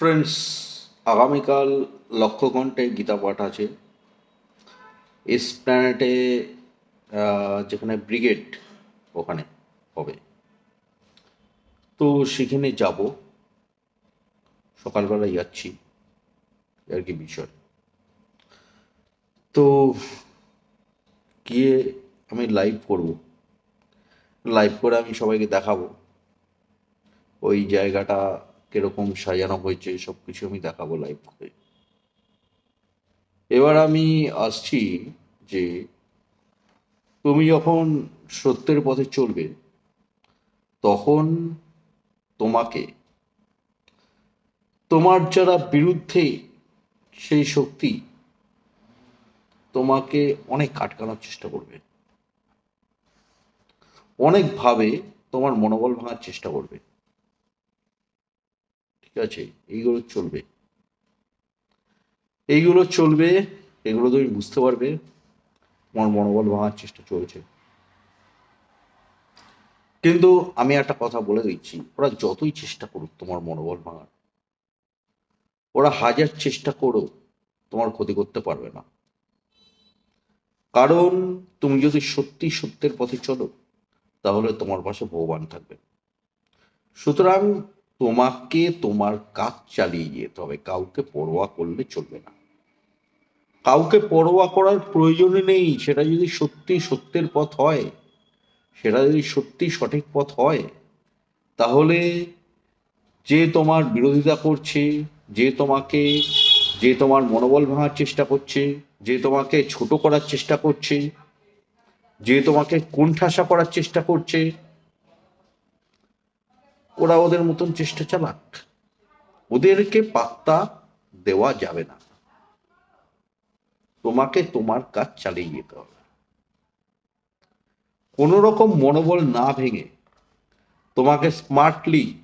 Friends আগামীকাল লক্ষ্যকণ্ঠে গীতা পাঠ আছে। এসপ্ল্যানেটে যেখানে ব্রিগেড ওখানে হবে। তো সেখানে যাব। সকালবেলায় যাচ্ছি। আর কি বিষয়? তো গিয়ে আমি লাইভ করব। লাইভ করে আমি সবাইকে দেখাবো। ওই জায়গাটা কীরকম সাজানো হয়েছে সব কিছু আমি দেখাবো লাইভ করে। এবার আমি আসছি যে, তুমি যখন সত্যের পথে চলবে, তখন তোমাকে, তোমার যারা বিরুদ্ধে সেই শক্তি, তোমাকে অনেক আটকানোর চেষ্টা করবে। অনেকভাবে তোমার মনোবল ভাঙার চেষ্টা করবে। ঠিক আছে, এইগুলো চলবে। এইগুলো চলবে, এগুলো তুমি বুঝতে পারবে। তোমার মনোবল ভাঙার চেষ্টা চলছে। কিন্তু আমি একটা কথা বলে দিচ্ছি, ওরা যতই চেষ্টা করুক তোমার মনোবল ভাঙার, ওরা হাজার চেষ্টা করো, তোমার ক্ষতি করতে পারবে না। কারণ তুমি যদি সত্যি সত্যের পথে চলো, তাহলে তোমার পাশে ভগবান থাকবে। সুতরাং তোমাকে তোমার কাজ চালিয়ে যেতে হবে। কাউকে পরোয়া করলে চলবে না। কাউকে পরোয়া করার প্রয়োজনই নেই। সেটা যদি সত্যি সত্যের পথ হয়, সেটা যদি সত্যি সঠিক পথ হয়, তাহলে যে তোমার বিরোধিতা করছে, যে তোমাকে, যে তোমার মনোবল ভাঙার চেষ্টা করছে, যে তোমাকে ছোট করার চেষ্টা করছে, যে তোমাকে কোণঠাসা করার চেষ্টা করছে ওরা ওদের মতন চেষ্টা চালাক। ওদেরকে পাত্তা দেওয়া যাবে না। তোমাকে তোমার কাজ চালিয়ে যেতে হবে। কোনো রকম মনোবল না ভেঙে তোমাকে স্মার্টলি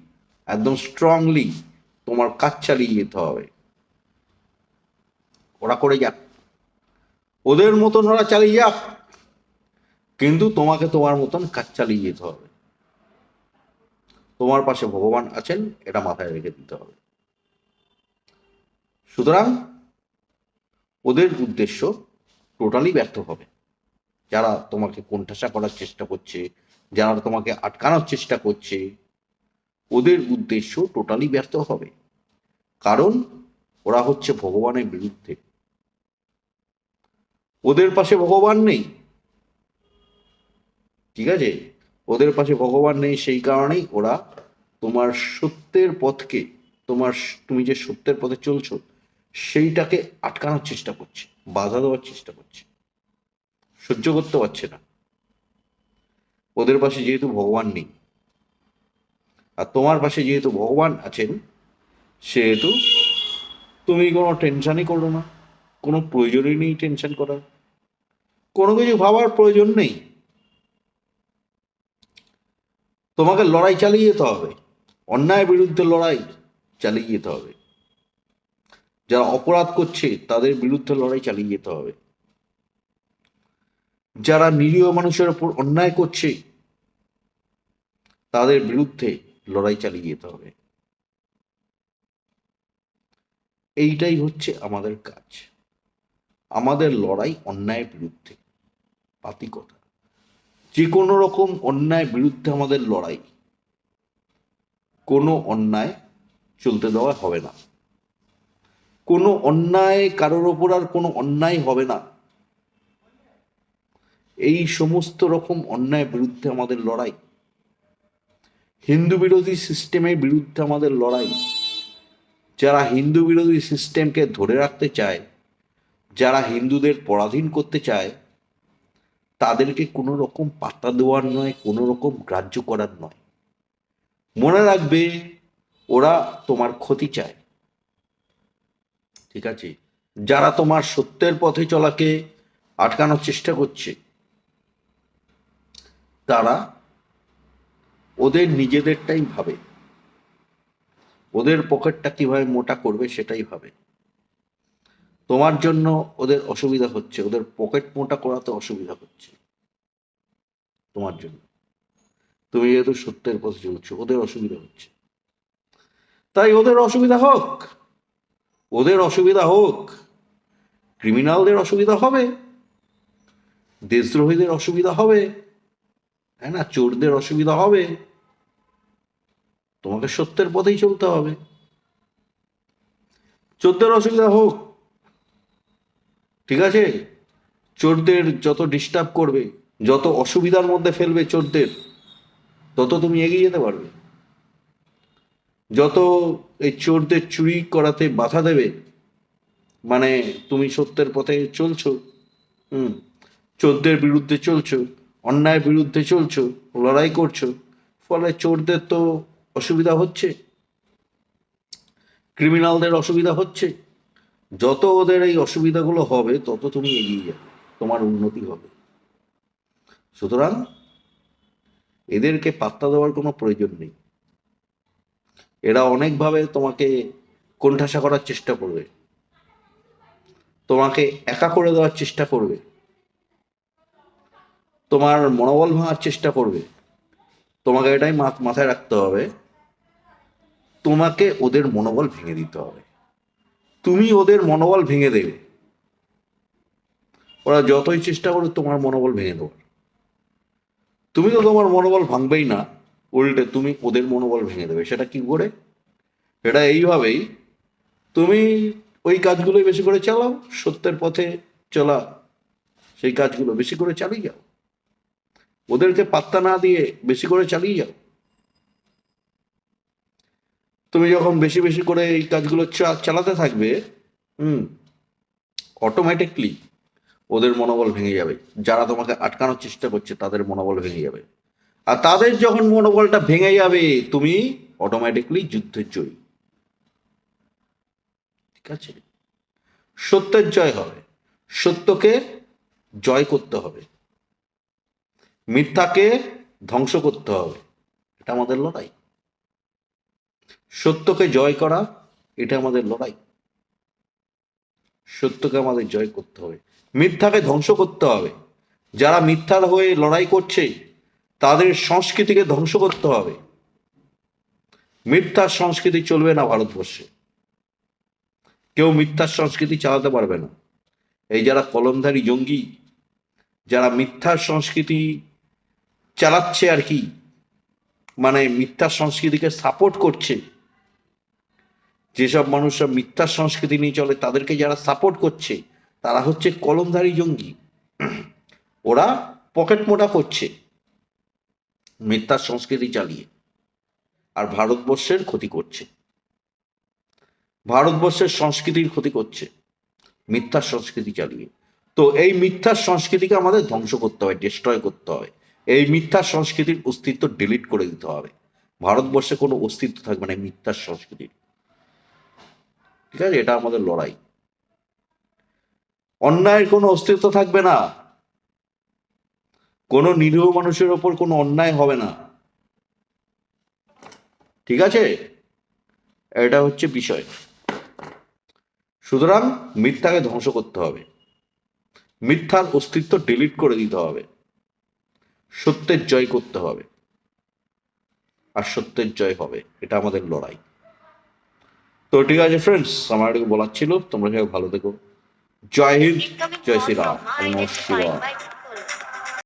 একদম স্ট্রংলি তোমার কাজ চালিয়ে যেতে হবে। ওরা করে যাক। ওদের মতন ওরা চালিয়ে যাক। কিন্তু তোমাকে তোমার মতন কাজ চালিয়ে যেতে হবে। তোমার পাশে ভগবান আছেন, এটা মাথায় রেখে দিতে হবে। সুতরাং ওদের উদ্দেশ্য টোটালি ব্যর্থ হবে। যারা তোমাকে কোণঠাসা করার চেষ্টা করছে, যারা তোমাকে আটকানোর চেষ্টা করছে, ওদের উদ্দেশ্য টোটালি ব্যর্থ হবে। কারণ ওরা হচ্ছে ভগবানের বিরুদ্ধে। ওদের পাশে ভগবান নেই। ঠিক আছে? ওদের পাশে ভগবান নেই, সেই কারণেই ওরা তোমার সত্যের পথকে, তোমার তুমি যে সত্যের পথে চলছো, সেইটাকে আটকানোর চেষ্টা করছে, বাধা দেওয়ার চেষ্টা করছে। সহ্য করতে পারছে না। ওদের পাশে যেহেতু ভগবান নেই, আর তোমার পাশে যেহেতু ভগবান আছেন, সেহেতু তুমি কোনো টেনশনই করো না, কোনো প্রয়োজনই নেই টেনশন করার। কোনো কিছু ভাবার প্রয়োজন নেই। তোমাকে লড়াই চালিয়ে যেতে হবে। অন্যায়ের বিরুদ্ধে লড়াই চালিয়ে যেতে হবে। যারা অপরাধ করছে, তাদের বিরুদ্ধে লড়াই চালিয়ে যেতে হবে। যারা নিরীহ মানুষের উপর অন্যায় করছে, তাদের বিরুদ্ধে লড়াই চালিয়ে যেতে হবে। এইটাই হচ্ছে আমাদের কাজ। আমাদের লড়াই অন্যায়ের বিরুদ্ধে। পাতি কথা যে কোনো রকম অন্যায় বিরুদ্ধে আমাদের লড়াই। কোনো অন্যায় চলতে দেওয়া হবে না। কোনো অন্যায় কারোর ওপর আর কোনো অন্যায় হবে না। এই সমস্ত রকম অন্যায় বিরুদ্ধে আমাদের লড়াই। হিন্দু বিরোধী সিস্টেমের বিরুদ্ধে আমাদের লড়াই। যারা হিন্দু বিরোধী সিস্টেমকে ধরে রাখতে চায়, যারা হিন্দুদের পরাধীন করতে চায় তাদেরকে কোনো রকম পাত্তা দেওয়ার নয়, কোনো রকম গ্রাহ্য করার নয়। মনে রাখবে, ওরা তোমার ক্ষতি চায়। ঠিক আছে? যারা তোমার সত্যের পথে চলাকে আটকানোর চেষ্টা করছে, তারা ওদের নিজেদেরটাই ভাবে। ওদের পকেটটা কীভাবে মোটা করবে সেটাই ভাবে। তোমার জন্য ওদের অসুবিধা হচ্ছে, ওদের পকেট মোটা করাতে অসুবিধা হচ্ছে। তোমার জন্য। তুমি যেহেতু সত্যের পথে চলছো, ওদের অসুবিধা হচ্ছে। তাই ওদের অসুবিধা হোক, ওদের অসুবিধা হোক, ক্রিমিনালদের অসুবিধা হবে, দেশদ্রোহীদের অসুবিধা হবে হ্যাঁ না? চোরদের অসুবিধা হবে। তোমাকে সত্যের পথেই চলতে হবে। চোরদের অসুবিধা হোক ঠিক আছে? চোরদের যত ডিস্টার্ব করবে, যত অসুবিধার মধ্যে ফেলবে চোরদের, তত তুমি এগিয়ে যেতে পারবে। যত এই চোরদের চুরি করাতে বাধা দেবে মানে তুমি সত্যের পথে চলছো, হুম, চোরদের বিরুদ্ধে চলছো, অন্যায়ের বিরুদ্ধে চলছো, লড়াই করছ, ফলে চোরদের তো অসুবিধা হচ্ছে ক্রিমিনালদের অসুবিধা হচ্ছে। যত ওদের এই অসুবিধাগুলো হবে, তত তুমি এগিয়ে যাবে। তোমার উন্নতি হবে। সুতরাং এদেরকে পাত্তা দেওয়ার কোনো প্রয়োজন নেই। এরা অনেকভাবে তোমাকে কোণঠাসা করার চেষ্টা করবে। তোমাকে একা করে দেওয়ার চেষ্টা করবে। তোমার মনোবল ভাঙার চেষ্টা করবে। তোমাকে এটাই মাথ- মাথায় রাখতে হবে। তোমাকে ওদের মনোবল ভেঙে দিতে হবে। তুমি ওদের মনোবল ভেঙে দেবে। ওরা যতই চেষ্টা করে তোমার মনোবল ভেঙে দেওয়ার তুমি তো তোমার মনোবল ভাঙবেই না। উল্টে তুমি ওদের মনোবল ভেঙে দেবে। সেটা কি করে? সেটা এইভাবেই তুমি ওই কাজগুলোই বেশি করে চালাও, সত্যের পথে চলা, সেই কাজগুলো বেশি করে চালিয়ে যাও। ওদেরকে পাত্তা না দিয়ে বেশি করে চালিয়ে যাও। তুমি যখন বেশি বেশি করে এই কাজগুলো চালাতে থাকবে, হুম অটোমেটিকলি ওদের মনোবল ভেঙে যাবে। যারা তোমাকে আটকানোর চেষ্টা করছে, তাদের মনোবল ভেঙে যাবে। আর তাদের যখন মনোবলটা ভেঙে যাবে, তুমি অটোমেটিকলি যুদ্ধের জয়ী। ঠিক আছে? সত্যের জয় হবে। সত্যকে জয় করতে হবে। মিথ্যাকে ধ্বংস করতে হবে। এটা আমাদের লড়াই। সত্যকে জয় করা, এটা আমাদের লড়াই। সত্যকে আমাদের জয় করতে হবে। মিথ্যাকে ধ্বংস করতে হবে। যারা মিথ্যার হয়ে লড়াই করছে, তাদের সংস্কৃতিকে ধ্বংস করতে হবে। মিথ্যার সংস্কৃতি চলবে না ভারতবর্ষে। কেউ মিথ্যার সংস্কৃতি চালাতে পারবে না। এই যারা কলমধারী জঙ্গি, যারা মিথ্যার সংস্কৃতি চালাচ্ছে আর কি মানে মিথ্যা সংস্কৃতিকে সাপোর্ট করছে যেসব মানুষরা মিথ্যা সংস্কৃতি নিয়ে চলে, তাদেরকে যারা সাপোর্ট করছে, তারা হচ্ছে কলমধারী জঙ্গি। ওরা পকেট মোটা করছে মিথ্যা সংস্কৃতি চালিয়ে। আর ভারতবর্ষের ক্ষতি করছে। ভারতবর্ষের সংস্কৃতির ক্ষতি করছে মিথ্যা সংস্কৃতি চালিয়ে। তো এই মিথ্যা সংস্কৃতিকে আমাদের ধ্বংস করতে হয় ডিস্ট্রয় করতে হবে এই মিথ্যা সংস্কৃতির অস্তিত্ব ডিলিট করে দিতে হবে। ভারতবর্ষে কোনো অস্তিত্ব থাকবে না এই মিথ্যা সংস্কৃতির। ঠিক আছে, এটা আমাদের লড়াই। অন্যায়ের কোনো অস্তিত্ব থাকবে না। কোনো নিরীহ মানুষের ওপর কোনো অন্যায় হবে না। ঠিক আছে? এটা হচ্ছে বিষয়। সুতরাং মিথ্যাকে ধ্বংস করতে হবে। মিথ্যার অস্তিত্ব ডিলিট করে দিতে হবে। সত্যের জয় করতে হবে। আর সত্যের জয় হবে। এটা আমাদের লড়াই। তো ঠিক আছে ফ্রেন্ডস আমার এটুকু বলার ছিল। তোমরা সবাই ভালো থেকো। জয় হিন্দ, জয় শ্রীরাম। from